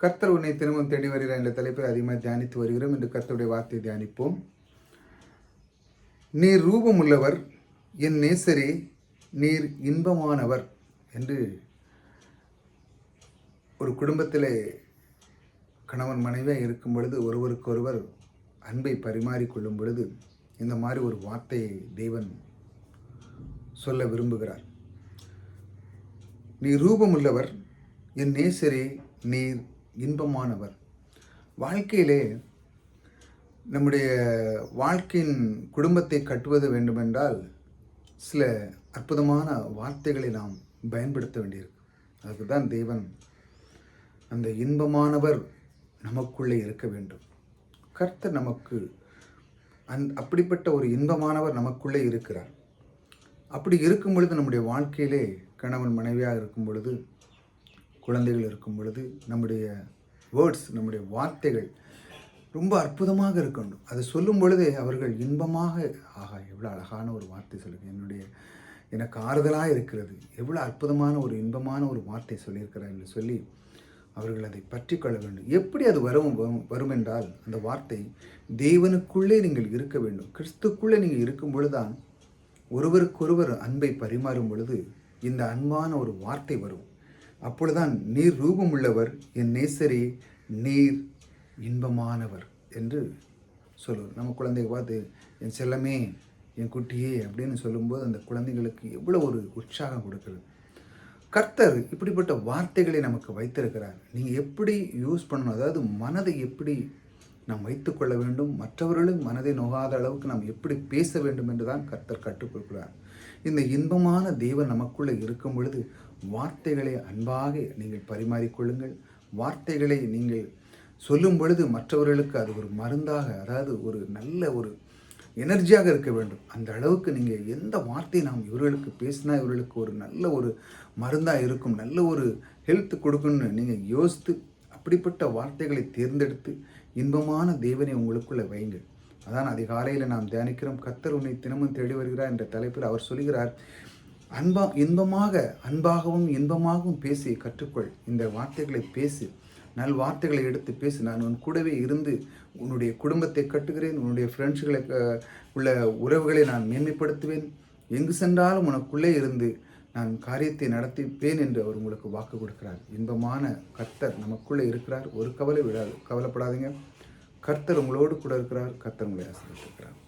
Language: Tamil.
கர்த்தர் உன்னை திரும்பவும் தேடி வருகிறார் என்ற தலைப்பில் அதிகமாக தியானித்து வருகிறோம். என்று கர்த்தருடைய வார்த்தையை தியானிப்போம். நீர் ரூபமுள்ளவர் என் நேசரே நீர் இன்பமானவர் என்று ஒரு குடும்பத்தில் கணவன் மனைவியாக இருக்கும் பொழுது ஒருவருக்கொருவர் அன்பை பரிமாறிக்கொள்ளும் பொழுது இந்த மாதிரி ஒரு வார்த்தையை தேவன் சொல்ல விரும்புகிறார். நீ ரூபமுள்ளவர் என் நேசரே நீர் இன்பமானவர். வாழ்க்கையிலே நம்முடைய வாழ்க்கையின் குடும்பத்தை கட்டுவது வேண்டுமென்றால் சில அற்புதமான வார்த்தைகளை நாம் பயன்படுத்த வேண்டியிருக்கு. அதுதான் தெய்வன் தேவன் அந்த இன்பமானவர் நமக்குள்ளே இருக்க வேண்டும். கர்த்தர் நமக்கு அந் அப்படிப்பட்ட ஒரு இன்பமானவர் நமக்குள்ளே இருக்கிறார். அப்படி இருக்கும் பொழுது நம்முடைய வாழ்க்கையிலே கணவன் மனைவியாக இருக்கும் பொழுது குழந்தைகள் இருக்கும் பொழுது நம்முடைய வேர்ட்ஸ் நம்முடைய வார்த்தைகள் ரொம்ப அற்புதமாக இருக்கணும். அதை சொல்லும் பொழுதே அவர்கள் இன்பமாக ஆகா எவ்வளோ அழகான ஒரு வார்த்தை சொல்லுங்க. என்னுடைய எனக்கு ஆறுதலாக இருக்கிறது. எவ்வளோ அற்புதமான ஒரு இன்பமான ஒரு வார்த்தை சொல்லியிருக்கிறார் என்று சொல்லி அவர்கள் அதை பற்றி கொள்ள வேண்டும். எப்படி அது வரும் வரும் வரும் என்றால் அந்த வார்த்தை தேவனுக்குள்ளே நீங்கள் இருக்க வேண்டும். கிறிஸ்துக்குள்ளே நீங்கள் இருக்கும் பொழுதுதான் ஒருவருக்கொருவர் அன்பை பரிமாறும் பொழுது இந்த அன்பான ஒரு வார்த்தை வரும். அப்பொழுதுதான் நீர் ரூபமுள்ளவர். என் நேசரே நீர் இன்பமானவர் என்று சொல்லுவார். நம்ம குழந்தைய பார்த்து என் செல்லமே என் குட்டியே அப்படின்னு சொல்லும்போது அந்த குழந்தைகளுக்கு எவ்வளோ ஒரு உற்சாகம் கொடுக்குறது கர்த்தர் இப்படிப்பட்ட வார்த்தைகளை நமக்கு வைத்திருக்கிறார். நீங்கள் எப்படி யூஸ் பண்ணணும்? அதாவது மனதை எப்படி நாம் வைத்துக்கொள்ள வேண்டும்? மற்றவர்களும் மனதை நோகாத அளவுக்கு நாம் எப்படி பேச வேண்டும் என்று தான் கர்த்தர் கற்றுக் கொடுக்கிறார். இந்த இன்பமான தெய்வம் நமக்குள்ளே இருக்கும் பொழுது வார்த்தைகளை அன்பாக நீங்கள் பரிமாறிக்கொள்ளுங்கள். வார்த்தைகளை நீங்கள் சொல்லும் பொழுது மற்றவர்களுக்கு அது ஒரு மருந்தாக அதாவது ஒரு நல்ல ஒரு எனர்ஜியாக இருக்க வேண்டும். அந்த அளவுக்கு நீங்கள் எந்த வார்த்தை நாம் இவர்களுக்கு பேசினா இவர்களுக்கு ஒரு நல்ல ஒரு மருந்தாக இருக்கும் நல்ல ஒரு ஹெல்த் கொடுக்கணும்னு நீங்கள் யோசித்து அப்படிப்பட்ட வார்த்தைகளை தேர்ந்தெடுத்து இன்பமான தேவனை உங்களுக்குள்ளே வையுங்கள். அதான் அதிகாலையில் நாம் தியானிக்கிறோம். கத்தர் உன்னை தினமும் தேடி வருகிறார் என்ற தலைப்பில் அவர் சொல்கிறார் அன்பா இன்பமாக அன்பாகவும் இன்பமாகவும் பேசி கற்றுக்கொள். இந்த வார்த்தைகளை பேசு. நல் வார்த்தைகளை எடுத்து பேசு. நான் உன் கூடவே இருந்து உன்னுடைய குடும்பத்தை கட்டுகிறேன். உன்னுடைய ஃப்ரெண்ட்ஸுகளை உள்ள உறவுகளை நான் மேன்மைப்படுத்துவேன். எங்கு சென்றாலும் உனக்குள்ளே இருந்து நான் காரியத்தை நடத்திப்பேன் என்று அவர் உங்களுக்கு வாக்கு கொடுக்கிறார். இன்பமான கர்த்தர் நமக்குள்ளே இருக்கிறார். ஒரு கவலை விடாது கவலைப்படாதீங்க. கர்த்தர் உங்களோடு கூட இருக்கிறார். கர்த்தர் உங்களை ஆசிரியர்